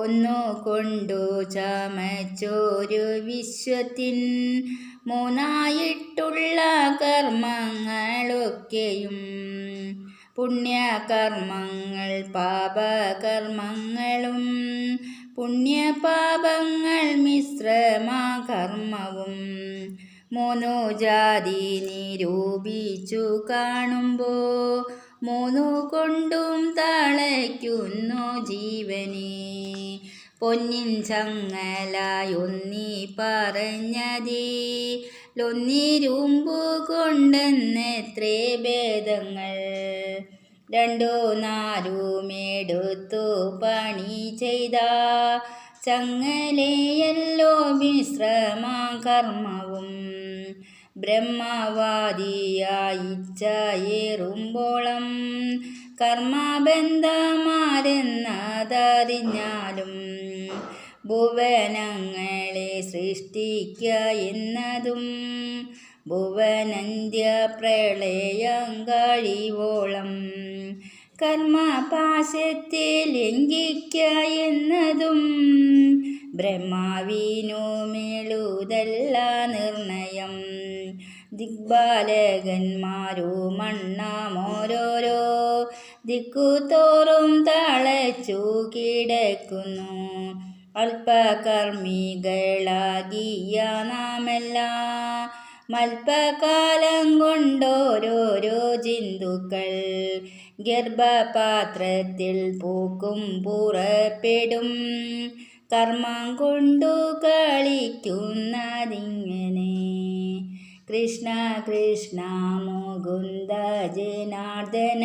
ഒന്നു കൊണ്ടു ചമച്ചോരു വിശ്വത്തിൻ മൂന്നായിട്ടുള്ള കർമ്മങ്ങളൊക്കെയും. പുണ്യകർമ്മങ്ങൾ പാപകർമ്മങ്ങളും പുണ്യപാപങ്ങൾ മിശ്രമാ കർമ്മവും മൂന്നു ജാതി നിരൂപിച്ചു കാണുമ്പോൾ മൂന്നു കൊണ്ടും തളയ്ക്കുന്നു ജീവനെ. പൊന്നിൻ ചങ്ങലായൊന്നി പറഞ്ഞതേ. ലൊന്നിരുമ്പു കൊണ്ടെന്നെത്രേ ഭേദങ്ങൾ. രണ്ടോ നാലുമെടുത്തു പണി ചെയ്ത ചങ്ങലയല്ലോ മിശ്രമ കർമ്മവും. ബ്രഹ്മവാദിയായിച്ചേറുമ്പോളം കർമ്മബന്ധമാരെന്നതറിഞ്ഞാലും ഭുവനങ്ങളെ സൃഷ്ടിക്ക എന്നതും ഭുവനന്ത്യ പ്രളയം കഴിവോളം കർമ്മപാശത്തെ ലംഘിക്ക എന്നതും ബ്രഹ്മാവിനു മേളുതല്ല നിർണയം. ദിഗ്ബാലകന്മാരു മണ്ണാമോരോരോ ദിക്കുതോറും തളച്ചു കിടക്കുന്നു. അല്പകർമ്മികളാകിയ നാമെല്ലാം മൽപ്പകാലം കൊണ്ടോരോരോ ജിന്തുക്കൾ ഗർഭപാത്രത്തിൽ പൂക്കും പുറപ്പെടും. കർമ്മം കൊണ്ടു കളിക്കുന്നതിങ്ങനെ കൃഷ്ണ കൃഷ്ണ മുകുന്ദ ജനാർദ്ദന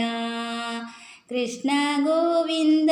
കൃഷ്ണ ഗോവിന്ദ